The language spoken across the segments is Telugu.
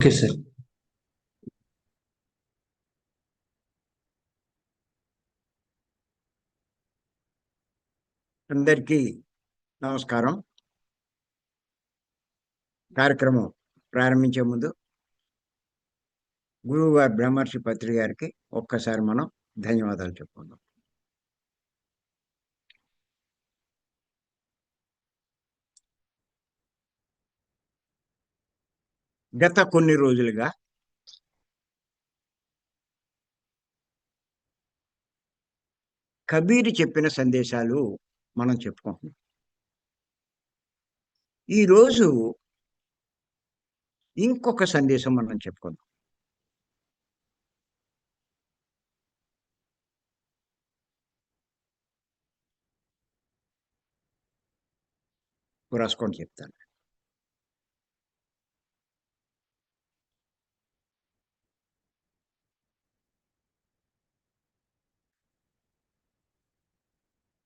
ఓకే సార్ అందరికీ నమస్కారం కార్యక్రమం ప్రారంభించే ముందు గురువుగారు బ్రహ్మర్షి పత్రి గారికి ఒక్కసారి మనం ధన్యవాదాలు చెప్పుకుందాం. గత కొన్ని రోజులుగా కబీర్ చెప్పిన సందేశాలు మనం చెప్పుకుంటున్నాం. ఈరోజు ఇంకొక సందేశం మనం చెప్పుకుందాం. రాసుకోండి చెప్తాను.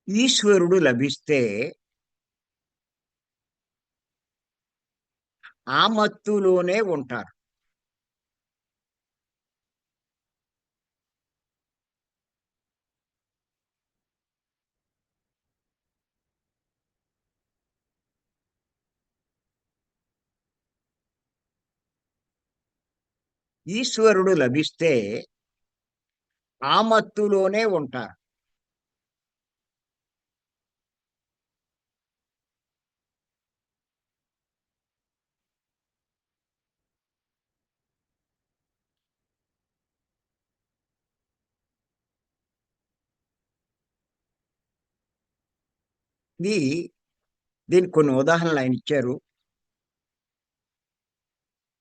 ఈశ్వరుడు లభిస్తే ఆ మత్తులోనే ఉంటారు. ఈశ్వరుడు లభిస్తే ఆ మత్తులోనే ఉంటారు. ఇది దీనికి కొన్ని ఉదాహరణలు ఆయన ఇచ్చారు.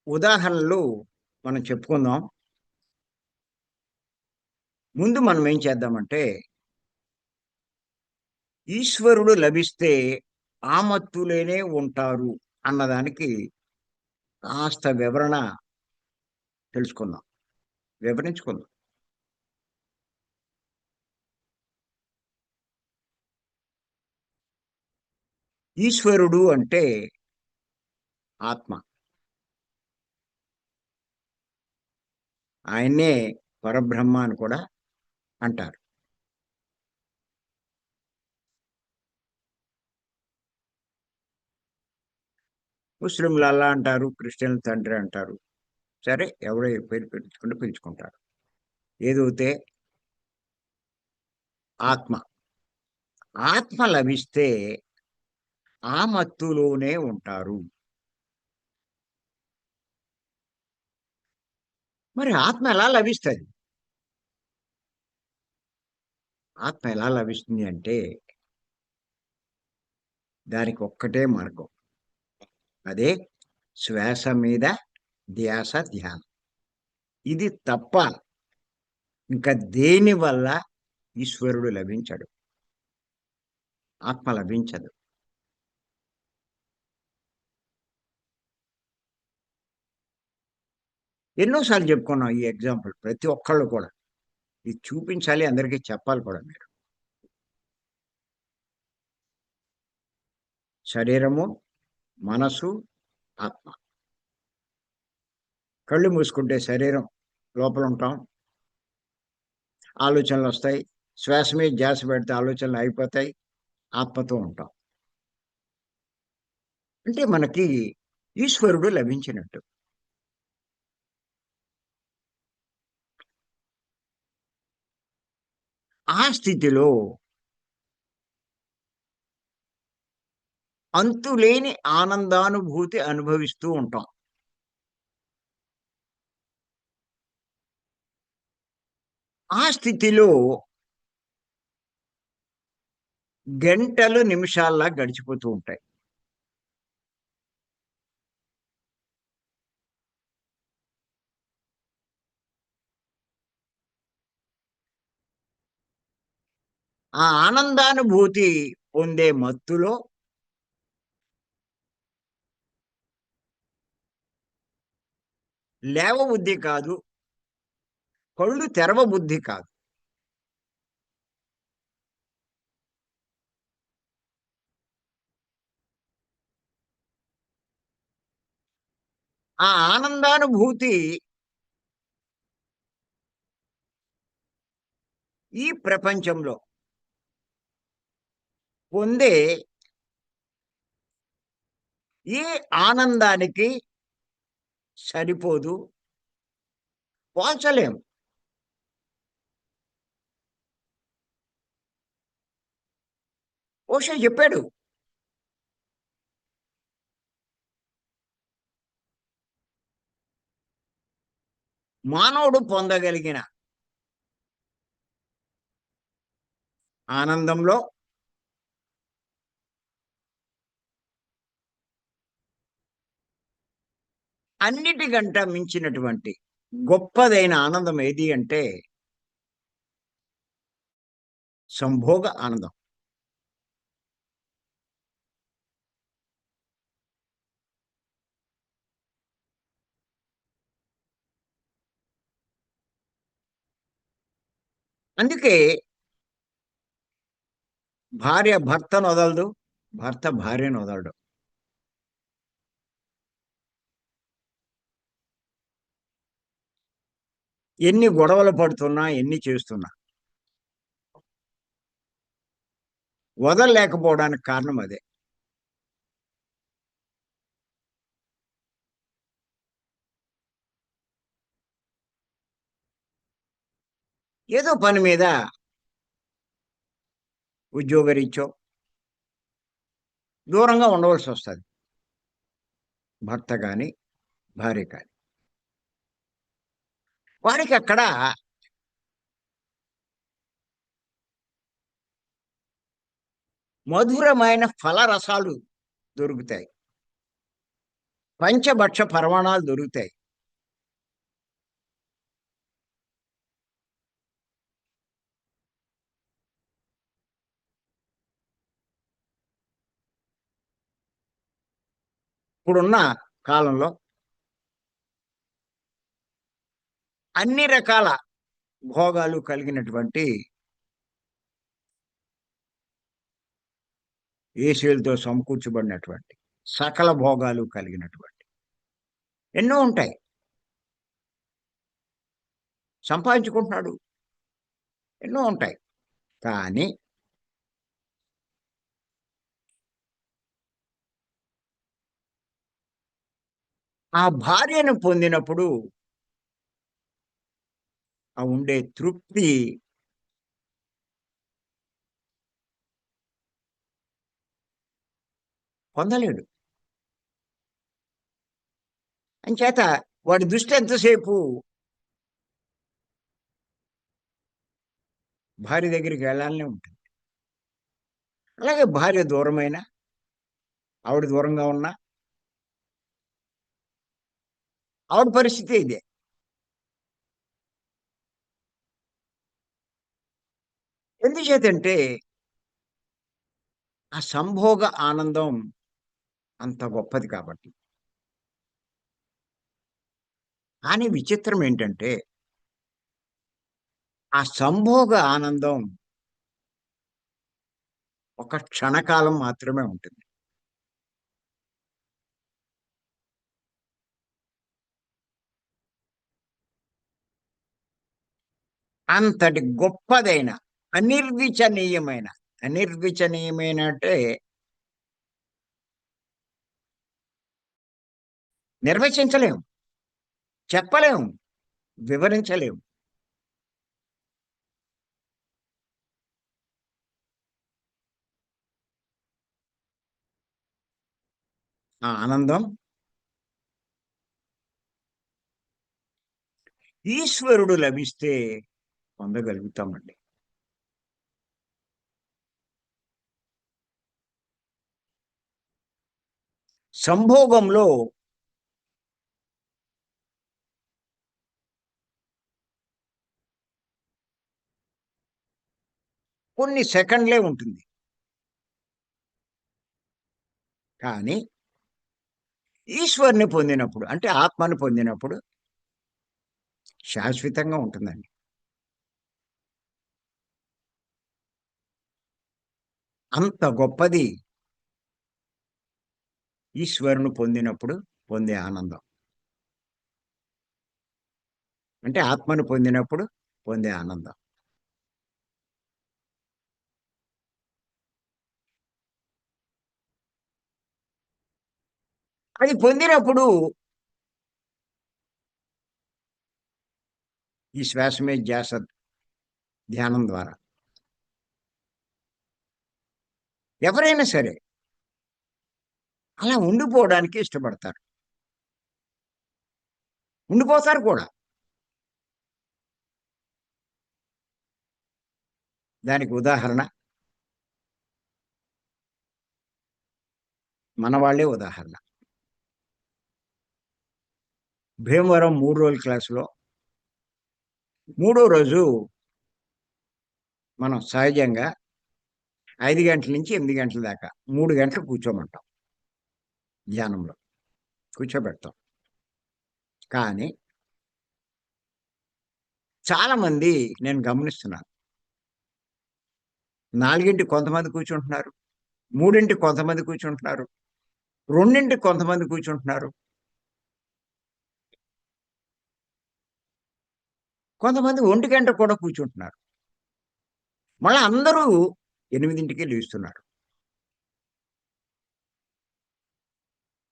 ఉదాహరణలు మనం చెప్పుకుందాం. ముందు మనం ఏం చేద్దామంటే ఈశ్వరుడు లభిస్తే ఆమత్తులేనే ఉంటారు అన్నదానికి కాస్త వివరణ తెలుసుకుందాం. వివరించుకుందాం. ఈశ్వరుడు అంటే ఆత్మ. ఆయన్నే పరబ్రహ్మ అని కూడా అంటారు. ముస్లింలు అల్లా అంటారు క్రిస్టియన్లు తండ్రి అంటారు. సరే ఎవడో పేరు పిలుచుకుంటే పిలుచుకుంటారు. ఏదైతే ఆత్మ ఆత్మ లభిస్తే ఆ మత్తులోనే ఉంటారు. మరి ఆత్మ ఎలా లభిస్తుంది? ఆత్మ ఎలా లభిస్తుంది అంటే దానికి ఒక్కటే మార్గం. అదే శ్వాస మీద ధ్యాస ధ్యానం. ఇది తప్ప ఇంకా దేని వల్ల ఈశ్వరుడు లభించడు? ఆత్మ లభించదు. ఎన్నోసార్లు చెప్పుకున్నాం ఈ ఎగ్జాంపుల్ ప్రతి ఒక్కళ్ళు కూడా. ఇది చూపించాలి అందరికీ చెప్పాలి కూడా మీరు. శరీరము మనసు ఆత్మ. కళ్ళు మూసుకుంటే శరీరం లోపల ఉంటాం. ఆలోచనలు వస్తాయి. శ్వాస మీద ధ్యాస పెడితే ఆలోచనలు అయిపోతాయి. ఆత్మతో ఉంటాం. అంటే మనకి ఈశ్వరుడు లభించినట్టు. ఆ స్థితిలో అంతులేని ఆనందానుభూతి అనుభవిస్తూ ఉంటాం. ఆ స్థితిలో గంటలు నిమిషాల్లా గడిచిపోతూ ఉంటాయి. ఆ ఆనందానుభూతి పొందే మత్తులో లేవ బుద్ధి కాదు కళ్ళు తెరవ బుద్ధి కాదు. ఆ ఆనందానుభూతి ఈ ప్రపంచంలో పొందే ఈ ఆనందానికి సరిపోదు? పోల్చలేము ఓషో చెప్పాడు. మానవుడు పొందగలిగిన ఆనందంలో అన్నిటికంట మించినటువంటి గొప్పదైన ఆనందం ఏది అంటే సంభోగ ఆనందం. అందుకే భార్య భర్తను వదలదు భర్త భార్యను వదలడు. ఎన్ని గొడవలు పడుతున్నా ఎన్ని చేస్తున్నా. వదలలేకపోవడానికి కారణం అదే. ఏదో పని మీద ఉద్యోగరీత్యో దూరంగా ఉండవలసి వస్తుంది. భర్త కానీ భార్య కానీ వారికి అక్కడ మధురమైన ఫలరసాలు దొరుకుతాయి. పంచభక్ష పరమాణాలు దొరుకుతాయి. ఇప్పుడున్న కాలంలో అన్ని రకాల భోగాలు కలిగినటువంటి ఏసీలతో సమకూర్చబడినటువంటి సకల భోగాలు కలిగినటువంటి ఎన్నో ఉంటాయి. సంపాదించుకుంటున్నాడు. ఎన్నో ఉంటాయి. కానీ ఆ భార్యను పొందినప్పుడు ఆ ఉండే తృప్తి పొందలేడు. అంచేత వాడి దృష్టి ఎంతసేపు? భార్య దగ్గరికి వెళ్ళాలనే ఉంటుంది. అలాగే భార్య దూరమైన ఆవిడ దూరంగా ఉన్నా ఆవిడ పరిస్థితి ఇదే. ఎందుచేతంటే ఆ సంభోగ ఆనందం అంత గొప్పది కాబట్టి. కానీ విచిత్రం ఏంటంటే ఆ సంభోగ ఆనందం ఒక క్షణకాలం మాత్రమే ఉంటుంది. అంతటి గొప్పదైన అనిర్విచనీయమైన అనిర్విచనీయమైన అంటే నిర్వచించలేము చెప్పలేము వివరించలేము. ఆ ఆనందం. ఈశ్వరుడు లభిస్తే పొందగలుగుతామండి. సంభోగంలో కొన్ని సెకండ్లే ఉంటుంది. కానీ ఈశ్వరుని పొందినప్పుడు అంటే ఆత్మని పొందినప్పుడు శాశ్వతంగా ఉంటుందండి. అంత గొప్పది ఈశ్వరుని పొందినప్పుడు పొందే ఆనందం. అంటే ఆత్మను పొందినప్పుడు పొందే ఆనందం. అది పొందినప్పుడు ఈ శ్వాస మీద ధ్యాస ధ్యానం ద్వారా. ఎవరైనా సరే అలా ఉండిపోవడానికి ఇష్టపడతారు. ఉండిపోతారు కూడా. దానికి ఉదాహరణ. మన వాళ్ళే ఉదాహరణ. భీమవరం మూడు రోజుల క్లాసులో మూడో రోజు మనం సహజంగా ఐదు గంటల నుంచి ఎనిమిది గంటల దాకా మూడు గంటలు కూర్చోమంటాం. ధ్యానంలో కూర్చోబెడతాం. కానీ చాలామంది నేను గమనిస్తున్నాను. నాలుగింటి కొంతమంది కూర్చుంటున్నారు మూడింటి కొంతమంది కూర్చుంటున్నారు రెండింటి కొంతమంది కూర్చుంటున్నారు. కొంతమంది ఒంటి గంట కూడా కూర్చుంటున్నారు. మళ్ళీ అందరూ ఎనిమిదింటికి లేస్తున్నారు.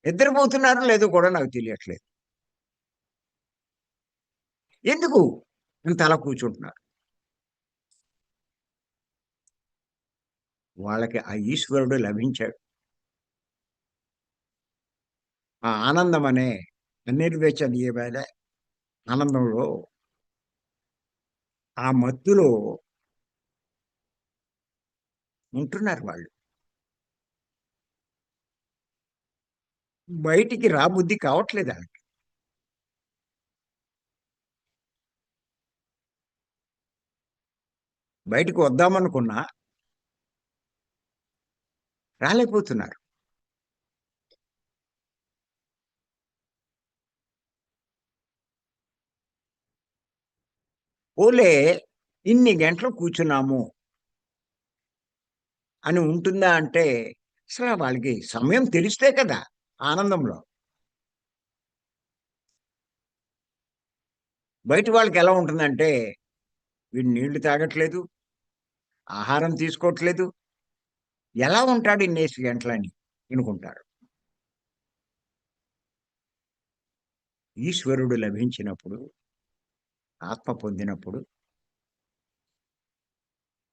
నిద్రపోతున్నారో లేదో కూడా నాకు తెలియట్లేదు. ఎందుకు? ఇంత అలా కూర్చుంటున్నారు. వాళ్ళకి ఆ ఈశ్వరుడు లభించాడు. ఆ ఆనందం అనే అనిర్వచనీయమైన ఆనందంలో ఆ మత్తులో ఉంటున్నారు వాళ్ళు. బయటికి రాబుద్ధి కావట్లేదు? వాళ్ళకి బయటకు వద్దామనుకున్నా రాలేకపోతున్నారు. ఓలే ఇన్ని గంటలు కూర్చున్నాము. అని ఉంటుందా అంటే అసలు వాళ్ళకి సమయం తెలిస్తే కదా. ఆనందంలో. బయట వాళ్ళకి ఎలా ఉంటుందంటే వీడు నీళ్ళు తాగట్లేదు ఆహారం తీసుకోవట్లేదు. ఎలా ఉంటాడు ఇన్నేసి గంటలని అనుకుంటారు ఈశ్వరుడు లభించినప్పుడు ఆత్మ పొందినప్పుడు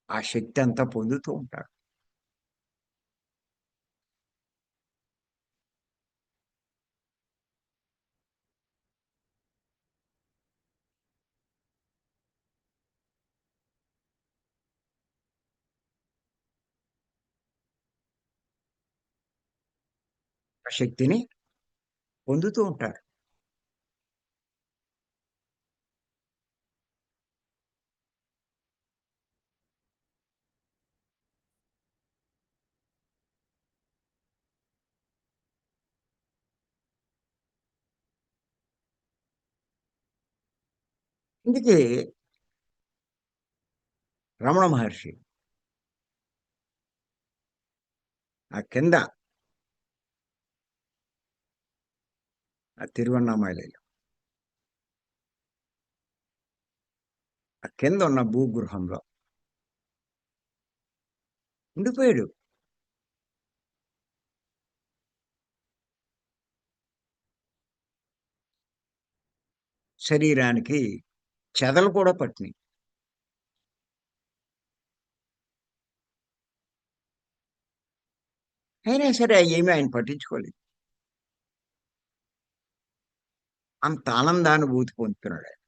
ఆ శక్తి అంతా పొందుతూ ఉంటాడు. శక్తిని పొందుతూ ఉంటారు అందుకే రమణ మహర్షి ఆ కింద ఆ తిరువన్నామలలో. ఆ కింద ఉన్న భూగృహంలో. ఉండిపోయాడు. శరీరానికి చెదలు కూడా పట్టినాయి. అయినా సరే ఏమీ ఆయన పట్టించుకోలేదు. అంత ఆనందానుభూతి పొందుతున్నాడు ఆయన.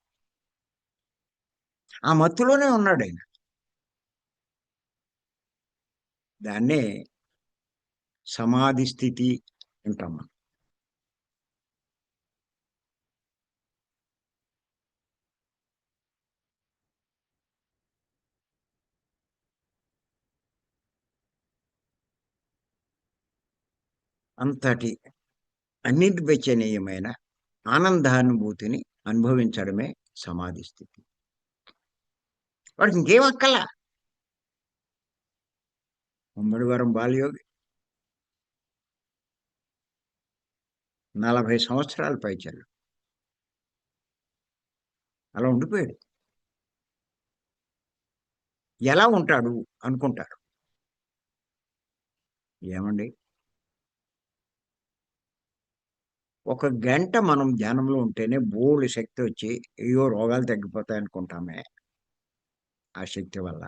ఆ మత్తులోనే ఉన్నాడు ఆయన. దాన్నే సమాధి స్థితి అంటాం మనం. అంతటి అనిర్వచనీయమైన ఆనందానుభూతిని అనుభవించడమే సమాధి స్థితి. వాడికి ఇంకేం అక్కలా? ఉమ్మడివరం బాలయోగి. నలభై సంవత్సరాల పైచల్లు అలా ఉండిపోయాడు. ఎలా ఉంటాడు అనుకుంటారు? ఏమండి? ఒక గంట మనం ధ్యానంలో ఉంటేనే బోల్డ్ శక్తి వచ్చి అయ్యో రోగాలు తగ్గిపోతాయి అనుకుంటామే ఆ శక్తి వల్ల.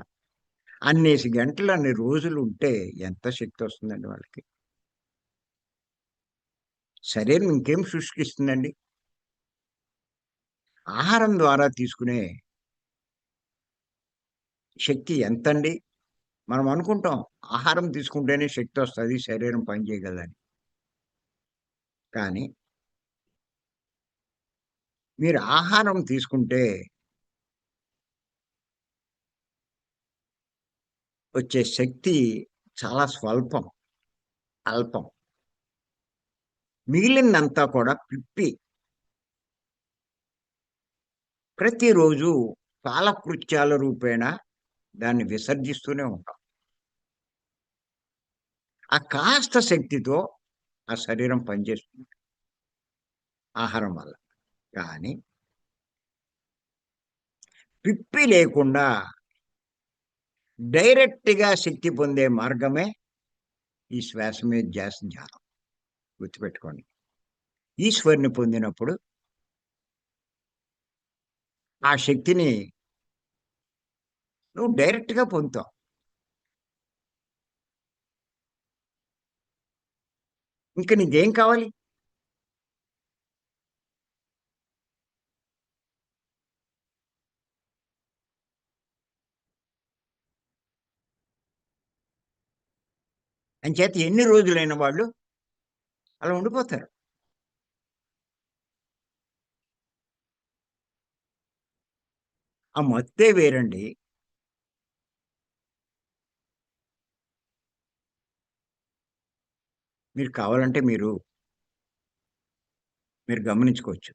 అన్నేసి గంటలు అన్ని రోజులు ఉంటే ఎంత శక్తి వస్తుందండి వాళ్ళకి? శరీరం ఇంకేం సృష్టిస్తుందండి? ఆహారం ద్వారా తీసుకునే శక్తి ఎంతండి? మనం అనుకుంటాం ఆహారం తీసుకుంటేనే శక్తి వస్తుంది శరీరం పనిచేయగలని కానీ మీరు ఆహారం తీసుకుంటే వచ్చే శక్తి చాలా స్వల్పం అల్పం. మిగిలినంతా కూడా పిప్పి. ప్రతిరోజు కాలకృత్యాల రూపేణ దాన్ని విసర్జిస్తూనే ఉంటాం. ఆ కాస్త శక్తితో ఆ శరీరం పనిచేస్తుంది. ఆహారం వల్ల. కానీ పిప్పి లేకుండా డైరెక్ట్గా శక్తి పొందే మార్గమే ఈ శ్వాస మీద ధ్యాస ధ్యానం. గుర్తుపెట్టుకోండి. ఈశ్వరుని పొందినప్పుడు ఆ శక్తిని నువ్వు డైరెక్ట్గా పొందుతావు. ఇంకా నీకేం కావాలి? అంచేత ఎన్ని రోజులైన వాళ్ళు అలా ఉండిపోతారు. ఆ మత్తే వేరండి. మీరు కావాలంటే మీరు మీరు గమనించుకోవచ్చు.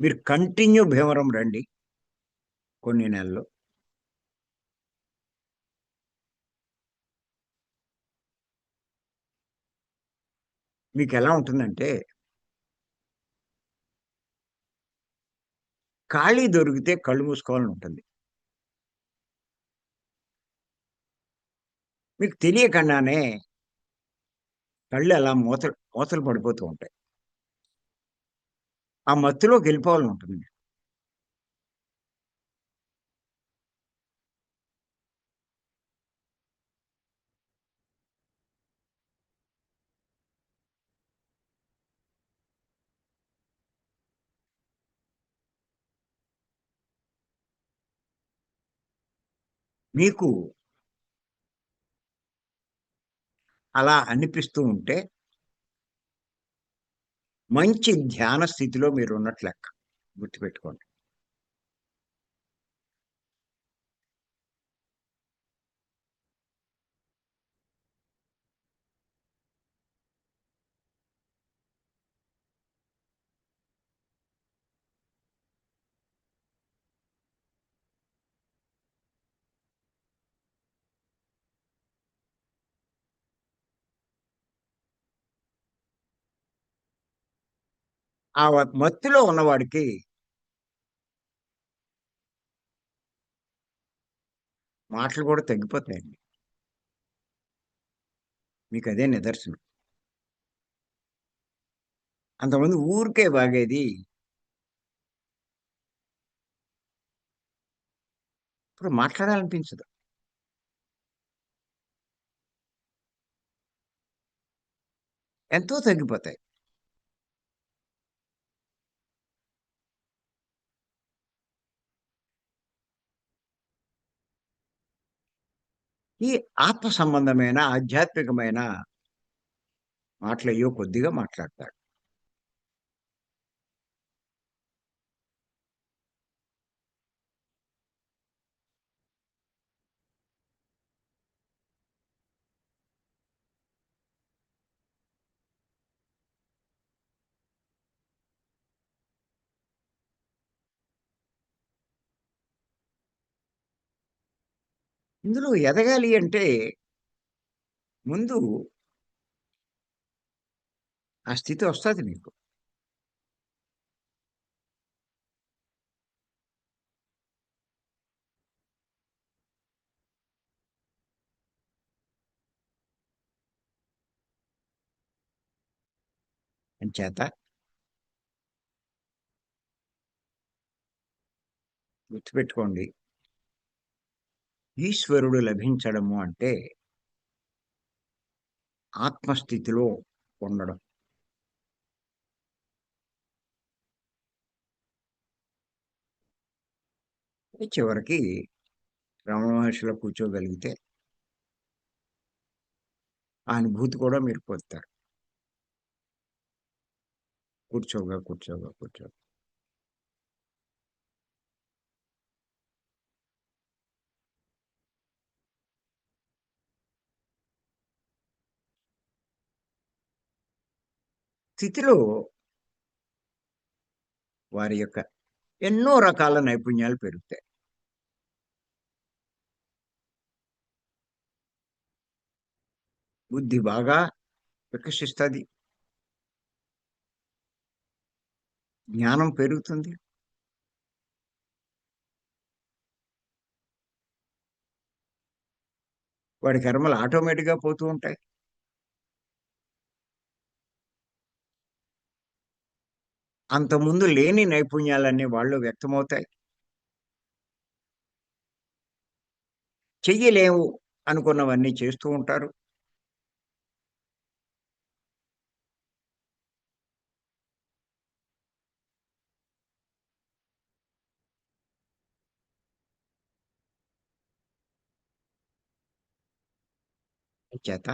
మీరు కంటిన్యూ భీమరం రండి. కొన్ని నెలలు మీకు ఎలా ఉంటుందంటే ఖాళీ దొరికితే కళ్ళు మూసుకోవాలని ఉంటుంది మీకు తెలియకుండానే కళ్ళు అలా మూతలు మూతలు పడిపోతూ ఉంటాయి. ఆ మత్తులోకి వెళ్ళిపోవాలని ఉంటుంది మీకు అలా అనిపిస్తూ ఉంటే మంచి ధ్యాన స్థితిలో మీరు ఉన్నట్లు లెక్క గుర్తుపెట్టుకోండి. ఆ మత్తులో ఉన్నవాడికి మాటలు కూడా తగ్గిపోతాయండి. మీకు అదే నిదర్శనం. అంతమంది ఊరికే బాగేది ఇప్పుడు మాట్లాడాలనిపించదు. ఎంతో తగ్గిపోతాయి. ఈ ఆత్మ సంబంధమైన ఆధ్యాత్మికమైన మాటలు అయ్యో కొద్దిగా మాట్లాడతాడు ఇందులో ఎదగాలి అంటే ముందు ఆ స్థితి వస్తుంది మీకు చేత గుర్తుపెట్టుకోండి. ఈశ్వరుడు లభించడము అంటే ఆత్మస్థితిలో ఉండడం. చివరికి రమణ మహర్షిలో కూర్చోగలిగితే ఆ అనుభూతి కూడా మీరు పొందుతారు. కూర్చోగా కూర్చోగా కూర్చోగా. స్థితిలో వారి యొక్క ఎన్నో రకాల నైపుణ్యాలు పెరుగుతాయి. బుద్ధి బాగా వికసిస్తుంది జ్ఞానం పెరుగుతుంది. వాడి కర్మలు ఆటోమేటిక్గా పోతూ ఉంటాయి. అంతకుముందు లేని నైపుణ్యాలన్నీ వాళ్ళు వ్యక్తమవుతాయి. చెయ్యలేవు అనుకున్నవన్నీ చేస్తూ ఉంటారు. చేత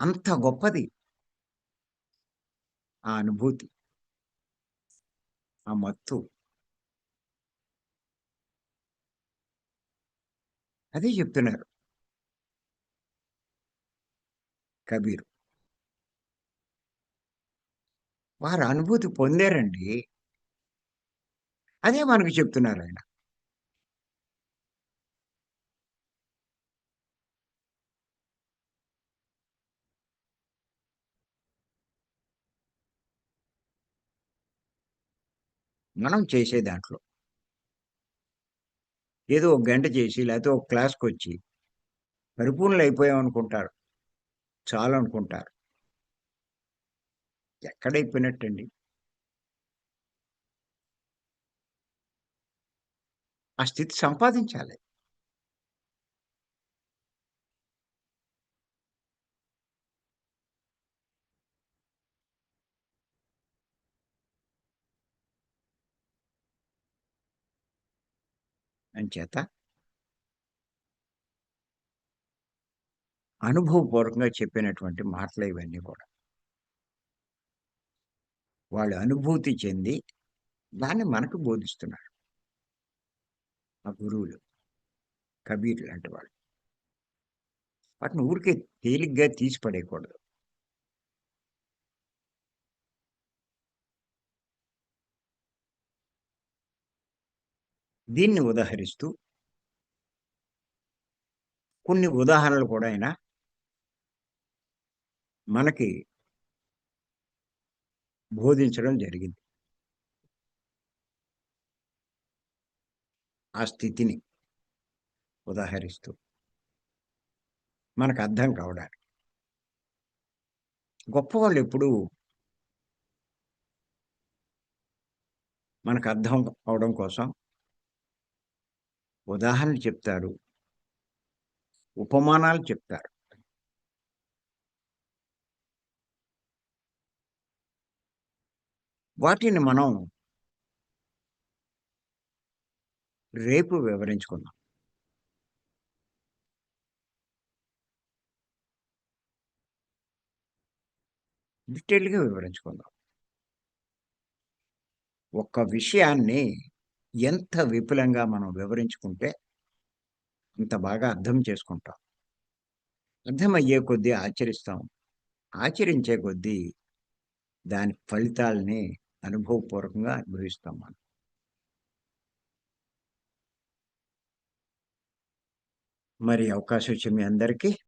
అంత గొప్పది ఆ అనుభూతి ఆ మత్తు. అదే చెప్తున్నారు. కబీరు. వారు అనుభూతి పొందారండి. అదే మనకు చెప్తున్నారు ఆయన. మనం చేసే దాంట్లో. ఏదో ఒక గంట చేసి లేకపోతే ఒక క్లాస్కి వచ్చి పరిపూర్ణలు అయిపోయాం అనుకుంటారు. చాలు అనుకుంటారు. ఎక్కడైపోయినట్టండి ఆ స్థితి సంపాదించాలి. అంచేత అనుభవపూర్వకంగా చెప్పినటువంటి మాటలు ఇవన్నీ కూడా. వాళ్ళు అనుభూతి చెంది దాన్ని మనకు బోధిస్తున్నారు. ఆ గురువులు కబీర్ లాంటి వాళ్ళు. వాటిని ఊరికే తేలిగ్గా తీసి పడేయకూడదు దీన్ని ఉదహరిస్తూ కొన్ని ఉదాహరణలు కూడా ఆయన మనకి బోధించడం జరిగింది. ఆ స్థితిని ఉదాహరిస్తూ మనకు అర్థం కావడానికి. గొప్పవాళ్ళు ఎప్పుడు మనకు అర్థం అవడం కోసం ఉదాహరణలు చెప్తారు. ఉపమానాలు చెప్తారు. వాటిని మనం రేపు వివరించుకుందాం. డీటెయిల్గా వివరించుకుందాం. ఒక్క విషయాన్ని ఎంత విపులంగా మనం వివరించుకుంటే అంత బాగా అర్థం చేసుకుంటాం. అర్థమయ్యే కొద్దీ ఆచరిస్తాం. ఆచరించే కొద్దీ దాని ఫలితాలని అనుభవపూర్వకంగా అనుభవిస్తాం మనం. మరి అవకాశం వచ్చి మీ అందరికీ